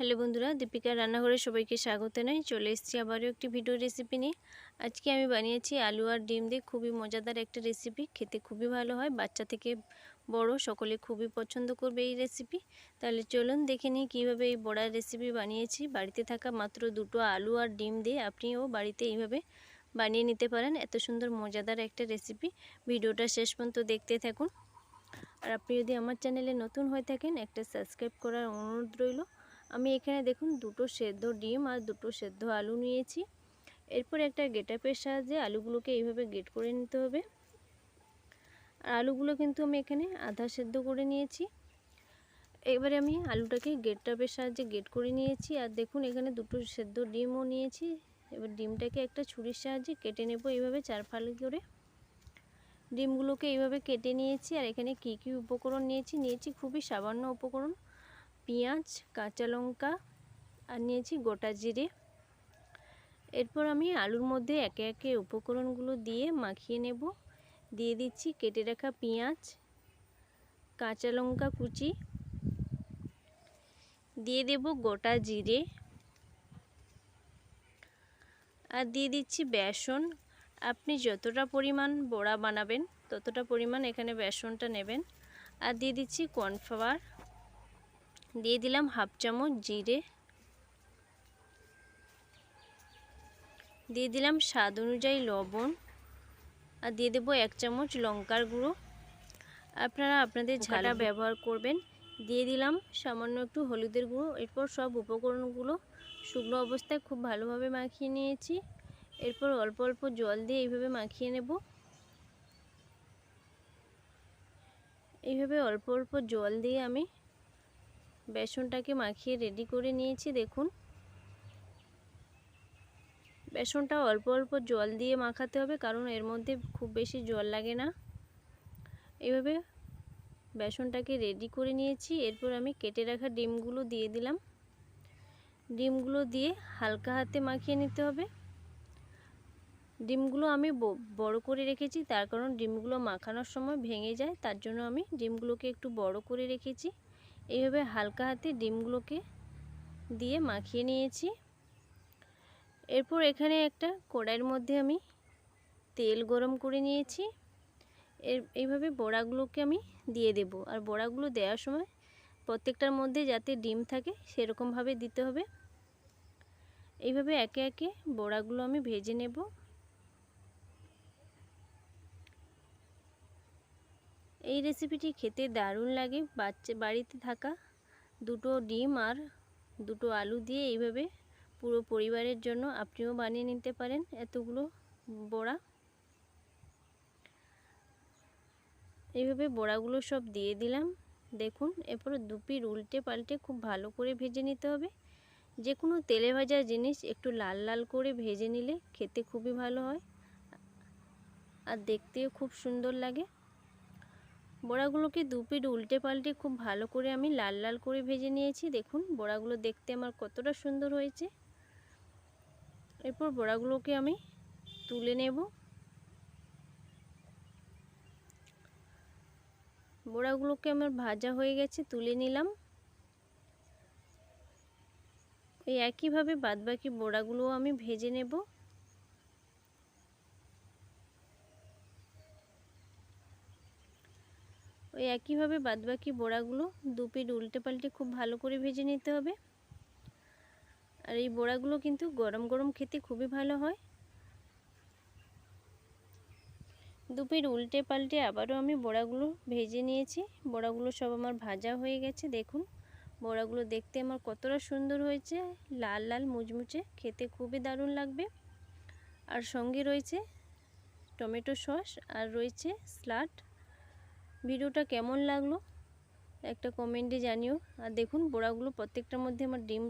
Hello বন্ধুরা দীপিকা রান্নাঘরে সবাইকে স্বাগত জানাই। চলে এসেছি আবারও একটি ভিডিও রেসিপি নিয়ে। আজকে আমি বানিয়েছি আলু আর ডিম দিয়ে খুবই মজাদার একটা রেসিপি খেতে খুবই ভালো হয়, বাচ্চা থেকে বড় সকলে খুবই পছন্দ করবে এই রেসিপি তাহলে চলুন দেখে নিই কীভাবে এই বড়ার রেসিপি বানিয়েছি। বাড়িতে থাকা মাত্র দুটো আলু আর ডিম দিয়ে আপনিও বাড়িতে এইভাবে বানিয়ে নিতে পারেন। এত সুন্দর, মজাদার একটা রেসিপি ভিডিওটা শেষ পর্যন্ত দেখতে থাকুন। আর আপনি যদি আমার চ্যানেলে নতুন হয়ে থাকেন, একটা সাবস্ক্রাইব করার অনুরোধ রইল। আমি এখানে দেখুন দুটো সেদ্ধ ডিম আর দুটো সেদ্ধ আলু নিয়েছি। এরপর একটা গেটাপের সাহায্যে আলুগুলোকে এইভাবে গেট করে নিতে হবে। আর আলুগুলো কিন্তু আমি এখানে আধা সেদ্ধ করে নিয়েছি। এবারে আমি আলুটাকে গেটটাপের সাহায্যে গেট করে নিয়েছি। আর দেখুন এখানে দুটো সেদ্ধ ডিমও নিয়েছি। এবার ডিমটাকে একটা ছুরির সাহায্যে কেটে নেব এইভাবে চার ফালি করে। ডিমগুলোকে এইভাবে কেটে নিয়েছি। আর এখানে কি কি উপকরণ নিয়েছি? নিয়েছি খুবই সামান্য উপকরণ। পেঁয়াজ, কাঁচা লঙ্কা, আর নিয়েছি গোটা জিরে। এরপর আমি আলুর মধ্যে একে একে উপকরণগুলো দিয়ে মাখিয়ে নেব। দিয়ে দিচ্ছি কেটে রাখা পেঁয়াজ, কাঁচা লঙ্কা কুচি। দিয়ে দেব গোটা জিরে। আর দিয়ে দিচ্ছি বেসন। আপনি যতটা পরিমাণ বড়া বানাবেন, ততটা পরিমাণ এখানে বেসনটা নেবেন। আর দিয়ে দিচ্ছি কর্নফ্লাওয়ার। দিয়ে দিলাম হাফ চামচ জিরে। দিয়ে দিলাম স্বাদ অনুযায়ী লবণ। আর দিয়ে দেবো এক চামচ লঙ্কার গুঁড়ো। আপনারা আপনাদের ঝাঁটা ব্যবহার করবেন দিয়ে দিলাম সামান্য একটু হলুদের গুঁড়ো। এরপর সব উপকরণগুলো শুকনো অবস্থায় খুব ভালোভাবে মাখিয়ে নিয়েছি। এরপর অল্প অল্প জল দিয়ে এইভাবে মাখিয়ে নেব। এইভাবে অল্প অল্প জল দিয়ে আমি বেসনটাকে মাখিয়ে রেডি করে নিয়েছি, দেখুন। বেসনটা অল্প অল্প জল দিয়ে মাখাতে হবে, কারণ এর মধ্যে খুব বেশি জল লাগে না। এইভাবে বেসনটাকে রেডি করে নিয়েছি, এরপর আমি কেটে রাখা ডিমগুলো দিয়ে দিলাম। ডিমগুলো দিয়ে হালকা হাতে মাখিয়ে নিতে হবে। ডিমগুলো আমি বড় করে রেখেছি, তার কারণ ডিমগুলো মাখানোর সময় ভেঙে যায়, তার জন্য আমি ডিমগুলোকে একটু বড় করে রেখেছি। এইভাবে হালকা হাতে ডিমগুলোকে দিয়ে মাখিয়ে নিয়েছি। এরপর এখানে একটা কড়াইয়ের মধ্যে আমি তেল গরম করে নিয়েছি। এর, এইভাবে বড়াগুলোকে আমি দিয়ে দেব। আর বড়াগুলো দেওয়ার সময় প্রত্যেকটার মধ্যে যাতে ডিম থাকে সেরকমভাবে দিতে হবে। এইভাবে একে একে বড়াগুলো আমি ভেজে নেব। এই রেসিপিটি খেতে দারুণ লাগে। বাচ্চা, বাড়িতে থাকা দুটো ডিম আর দুটো আলু দিয়ে এইভাবে পুরো পরিবারের জন্য আপনিও বানিয়ে নিতে পারেন এতগুলো বড়া। এইভাবে বড়াগুলো সব দিয়ে দিলাম। দেখুন, এরপর দুপির উল্টে পাল্টে খুব ভালো করে ভেজে নিতে হবে। যে কোনো তেলে ভাজা জিনিস একটু লাল লাল করে ভেজে নিলে খেতে খুবই ভালো হয়। আর দেখতেও খুব সুন্দর লাগে। বড়াগুলোকে দু পিঠ উল্টে পাল্টে খুব ভালো করে আমি লাল লাল করে ভেজে নিয়েছি। দেখুন, বড়াগুলো দেখতে আমার কতটা সুন্দর হয়েছে। এরপর বড়াগুলোকে আমি তুলে নেব। বড়াগুলোকে আমার ভাজা হয়ে গেছে, তুলে নিলাম। এই একইভাবে বাদবাকি বড়াগুলোও আমি ভেজে নেব। ওই একইভাবে বাদবাকি বড়াগুলো দু পিঠ উল্টে পাল্টে খুব ভালো করে ভেজে নিতে হবে। আর এই বড়াগুলো কিন্তু গরম গরম খেতে খুবই ভালো হয়। দু পিঠ উল্টে পাল্টে আবারও আমি বড়াগুলো ভেজে নিয়েছি। বড়াগুলো সব আমার ভাজা হয়ে গেছে, দেখুন। বড়াগুলো দেখতে আমার কতটা সুন্দর হয়েছে, লাল লাল মুচমুচে, খেতে খুবই দারুণ লাগবে। আর সঙ্গে রয়েছে টমেটো সস আর রয়েছে স্লাট। ভিডিওটা কেমন লাগল? একটা কমেন্টে জানিও। আর দেখুন বোড়াগুলো প্রত্যেকটার মধ্যে আমার ডিম